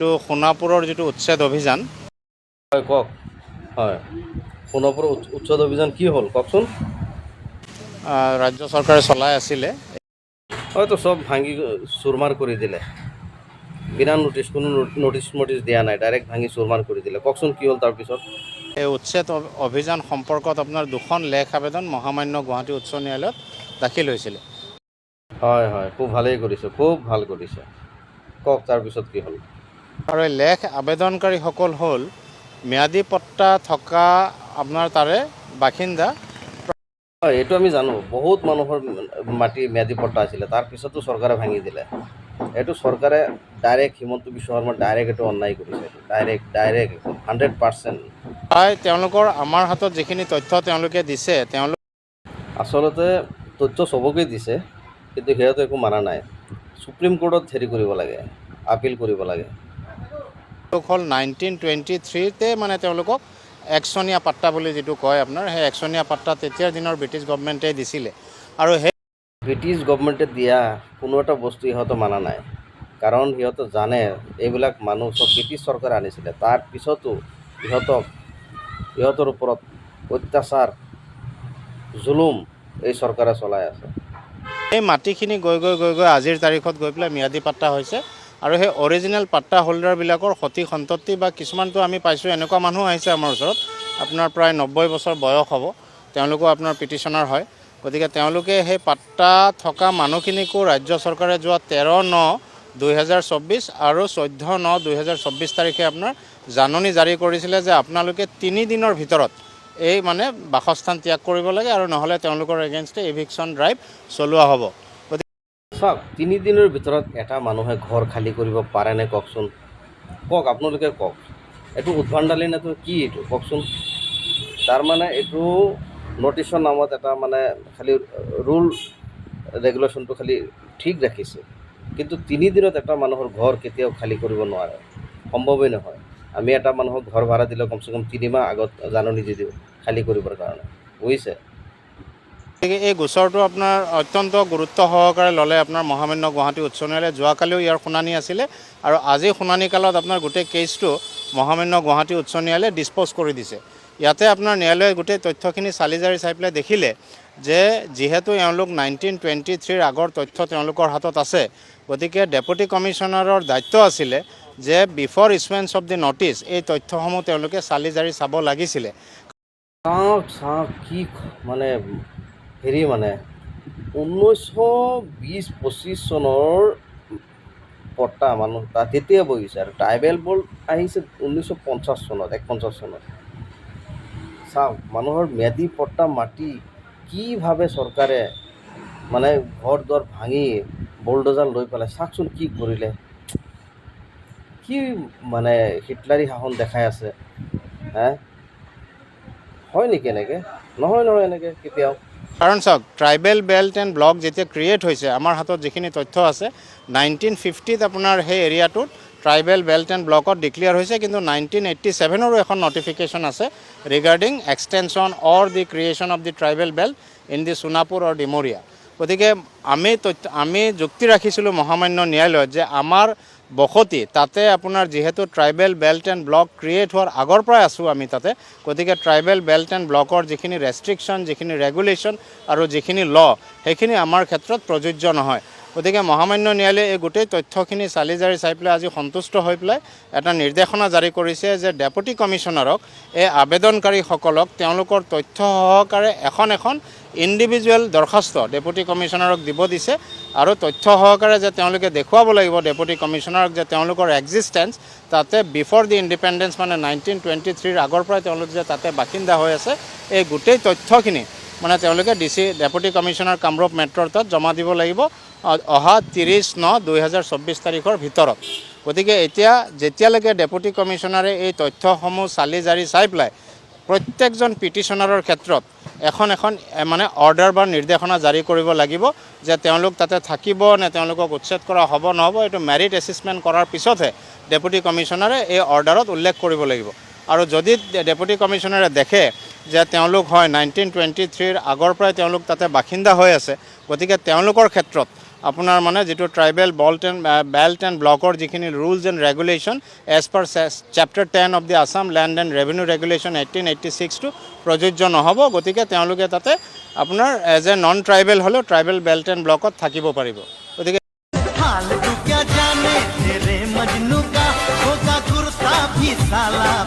এইটো সোণাপুৰৰ যিটো উচ্ছেদ অভিযান। হয় কওক। হয়। সোণাপুৰ উচ্চ- উচ্ছেদ অভিযান কি হ'ল? কওকচোন। ৰাজ্য চৰকাৰে চলাই আছিলে। হয়তো চব ভাঙি চুৰমাৰ কৰি দিলে। বিনা নোটিছ কোনো নোটিছ মটিছ দিয়া নাই। ডাইৰেক্ট ভাঙি চুৰমাৰ কৰি দিলে। কওকচোন কি হ'ল তাৰপিছত এই উচ্ছেদ অভিযান সম্পৰ্কত আপোনাৰ দুখন লেখ আবেদন মহামান্য গুৱাহাটী উচ্চ ন্যায়ালয়ত দাখিল হৈছিলে। হয় হয়। খুব ভালেই কৰিছে। খুব ভালো কৰিছে। কওক তাৰপিছত কি হ'ল। আৰু লেখ আবেদনকাৰীসকল হ'ল ম্যাদী পট্টা থকা আপোনাৰ তাৰে বাসিন্দা। হয় এইটো আমি জানো। বহুত মানুহৰ মাটি ম্যাদী পট্টা আছিলে। তাৰপিছতো চৰকাৰে ভাঙি দিলে। এইটো চৰকাৰে ডাইৰেক্ট হিমন্ত বিশ্ব শৰ্মা ডাইৰেক্ট এইটো অন্যায় কৰিছে। ডাইৰেক্ট ডাইৰেক্ট হাণ্ড্ৰেড পাৰ্চেণ্ট প্ৰায় তেওঁলোকৰ আমাৰ হাতত যিখিনি তথ্য তেওঁলোকে দিছে তেওঁলোক আচলতে তথ্য চবকে দিছে কিন্তু সিহঁতে একো মানা নাই। সুপ্ৰিম কোৰ্টত হেৰি কৰিব লাগে আপিল কৰিব লাগে। হ'ল নাইনটিন টুৱেণ্টি থ্ৰীতে মানে তেওঁলোকক একচনীয়া পাট্টা বুলি যিটো কয় আপোনাৰ সেই একচনীয়া পাট্টা তেতিয়াৰ দিনৰ ব্ৰিটিছ গভমেণ্টে দিছিলে। আৰু সেই ব্ৰিটিছ গভমেণ্টে দিয়া কোনো এটা বস্তু সিহঁতে মানা নাই। কাৰণ সিহঁতে জানে এইবিলাক মানুহ চব ব্ৰিটিছ চৰকাৰে আনিছিলে। তাৰ পিছতো সিহঁতক সিহঁতৰ ওপৰত অত্যাচাৰ জুলুম এই চৰকাৰে চলাই আছে। সেই মাটিখিনি গৈ গৈ গৈ গৈ আজিৰ তাৰিখত গৈ পেলাই ম্যাদী পাট্টা হৈছে। আৰু সেই অৰিজিনেল পাট্টা হোল্ডাৰবিলাকৰ সতি সন্ততি বা কিছুমানটো আমি পাইছোঁ, এনেকুৱা মানুহ আহিছে আমাৰ ওচৰত। আপোনাৰ প্ৰায় নব্বৈ বছৰ বয়স হ'ব। তেওঁলোকো আপোনাৰ পিটিশ্যনাৰ হয়। গতিকে তেওঁলোকে সেই পাট্টা থকা মানুহখিনিকো ৰাজ্য চৰকাৰে যোৱা তেৰ ন দুহেজাৰ চৌব্বিছ আৰু চৈধ্য ন দুহেজাৰ চৌব্বিছ তাৰিখে আপোনাৰ জাননী জাৰি কৰিছিলে যে আপোনালোকে তিনিদিনৰ ভিতৰত এই মানে বাসস্থান ত্যাগ কৰিব লাগে আৰু নহ'লে তেওঁলোকৰ এগেইনষ্টে এভিকশ্যন ড্ৰাইভ চলোৱা হ'ব। চাওক তিনিদিনৰ ভিতৰত এটা মানুহে ঘৰ খালী কৰিব পাৰেনে কওকচোন? কওক, আপোনালোকে কওক। এইটো উদ্ভণ্ডালি নে তো কি এইটো? কওকচোন। তাৰমানে এইটো নটিছৰ নামত এটা মানে খালি ৰুল ৰেগুলেশ্যনটো খালি ঠিক ৰাখিছে কিন্তু তিনিদিনত এটা মানুহৰ ঘৰ কেতিয়াও খালী কৰিব নোৱাৰে। সম্ভৱেই নহয়। আমি এটা মানুহক ঘৰ ভাড়া দিলে কমচে কম তিনিমাহ আগত জাননী দি দিওঁ খালী কৰিবৰ কাৰণে। বুজিছে? এই গোচৰটো আপোনাৰ অত্যন্ত গুৰুত্ব সহকাৰে ল'লে আপোনাৰ মহামান্য গুৱাহাটী উচ্চ ন্যায়ালয়ে। যোৱাকালিও ইয়াৰ শুনানি আছিলে আৰু আজি শুনানি কালত আপোনাৰ গোটেই কেছটো মহামান্য গুৱাহাটী উচ্চ ন্যায়ালয়ে ডিছপ'জ কৰি দিছে। ইয়াতে আপোনাৰ ন্যায়ালয়ে গোটেই তথ্যখিনি চালি জাৰি চাই পেলাই দেখিলে যে যিহেতু এওঁলোক নাইনটিন টুৱেণ্টি থ্ৰীৰ আগৰ তথ্য তেওঁলোকৰ হাতত আছে, গতিকে ডেপুটি কমিশ্যনাৰৰ দায়িত্ব আছিলে যে before issuance of the notice এই তথ্যসমূহ তেওঁলোকে চালি জাৰি চাব লাগিছিলে। চাওক চাওক, কি মানে হেৰি মানে ঊনৈছশ বিছ পঁচিছ চনৰ পট্টা মানুহ তাত তেতিয়া বহিছে আৰু ট্ৰাইবেল বৰ্ড আহিছে ঊনৈছশ পঞ্চাছ চনত এক পঞ্চাছ চনত। চাওক, মানুহৰ ম্যাদী পট্টা, মাটি কিভাৱে চৰকাৰে মানে ঘৰ, দুৱাৰ ভাঙি বলডজাৰ লৈ পেলাই চাওকচোন কি কৰিলে। কি মানে হিটলাৰী শাসন দেখাই আছে, হে? হয় নেকি এনেকৈ? নহয় নহয়, এনেকৈ কেতিয়াও। কাৰণ চাওক ট্ৰাইবেল বেল্ট এণ্ড ব্লক যেতিয়া ক্ৰিয়েট হৈছে, আমাৰ হাতত যিখিনি তথ্য আছে নাইনটিন ফিফটিত আপোনাৰ সেই এৰিয়াটোত ট্ৰাইবেল বেল্ট এণ্ড ব্লকত ডিক্লেয়াৰ হৈছে, কিন্তু নাইনটিন এইট্টি ছেভেনৰো এখন নটিফিকেশ্যন আছে regarding extension or the creation of the tribal belt in the Sonapur or Dimoria গতিকে আমি তথ্য, আমি যুক্তি ৰাখিছিলোঁ মহামান্য ন্যায়ালয়ত যে আমাৰ বসতি, তাতে আপোনাৰ যিহেতু tribal belt and block create হোৱাৰ আগৰ পৰাই আছোঁ আমি তাতে, গতিকে ট্ৰাইবেল বেল্ট এণ্ড ব্লকৰ যিখিনি ৰেষ্ট্ৰিকশ্যন যিখিনি ৰেগুলেশ্যন আৰু যিখিনি ল সেইখিনি আমাৰ ক্ষেত্ৰত প্ৰযোজ্য নহয়। গতিকে মহামান্য ন্যায়ালয়ে এই গোটেই তথ্যখিনি চালি জাৰি চাই পেলাই আজি সন্তুষ্ট হৈ পেলাই এটা নিৰ্দেশনা জাৰি কৰিছে যে ডেপুটি কমিশ্যনাৰক এই আবেদনকাৰীসকলক, তেওঁলোকৰ তথ্য সহকাৰে এখন এখন ইণ্ডিভিজুৱেল দৰখাস্ত ডেপুটি কমিশ্যনাৰক দিব দিছে। আৰু তথ্য সহকাৰে যে তেওঁলোকে দেখুৱাব লাগিব ডেপুটি কমিশ্যনাৰক যে তেওঁলোকৰ এক্সিষ্টেঞ্চ তাতে বিফৰ দি ইণ্ডিপেণ্ডেঞ্চ মানে নাইনটিন টুৱেণ্টি থ্ৰীৰ আগৰ পৰাই তেওঁলোক যে তাতে বাসিন্দা হৈ আছে, এই গোটেই তথ্যখিনি মানে তেওঁলোকে D C deputy commissioner Kamrup মেট্ৰৰ তাত জমা দিব লাগিব অহা ত্ৰিছ ন, দুহেজাৰ চৌব্বিছ তাৰিখৰ ভিতৰত। গতিকে এতিয়া যেতিয়ালৈকে ডেপুটি কমিশ্যনাৰে এই তথ্যসমূহ চালি জাৰি চাই পেলাই প্ৰত্যেকজন পিটিশ্যনাৰৰ ক্ষেত্ৰত এখন এখন মানে অৰ্ডাৰ বা নিৰ্দেশনা জাৰি কৰিব লাগিব যে তেওঁলোক তাতে থাকিব নে তেওঁলোকক উচ্ছেদ কৰা হ'ব, নহ'ব, এইটো মেৰিট এছেচমেণ্ট কৰাৰ পিছতহে ডেপুটি কমিশ্যনাৰে এই অৰ্ডাৰত উল্লেখ কৰিব লাগিব। আৰু যদি ডেপুটি কমিশ্যনাৰে দেখে যে তেওঁলোক হয় নাইনটিন টুৱেণ্টি থ্ৰীৰ আগৰ পৰাই তেওঁলোক তাতে বাসিন্দা হৈ আছে, গতিকে তেওঁলোকৰ ক্ষেত্ৰত আপোনাৰ মানে যিটো tribal belt and belt and ব্লকৰ যিখিনি rules and regulation as per chapter ten of the Assam land and revenue regulation eighteen eighty ছিক্সটো প্ৰযোজ্য নহ'ব, গতিকে তেওঁলোকে তাতে আপোনাৰ এজ এ নন ট্ৰাইবেল হ'লেও ট্ৰাইবেল বেল্ট এণ্ড ব্লকত থাকিব পাৰিব। গতিকে साला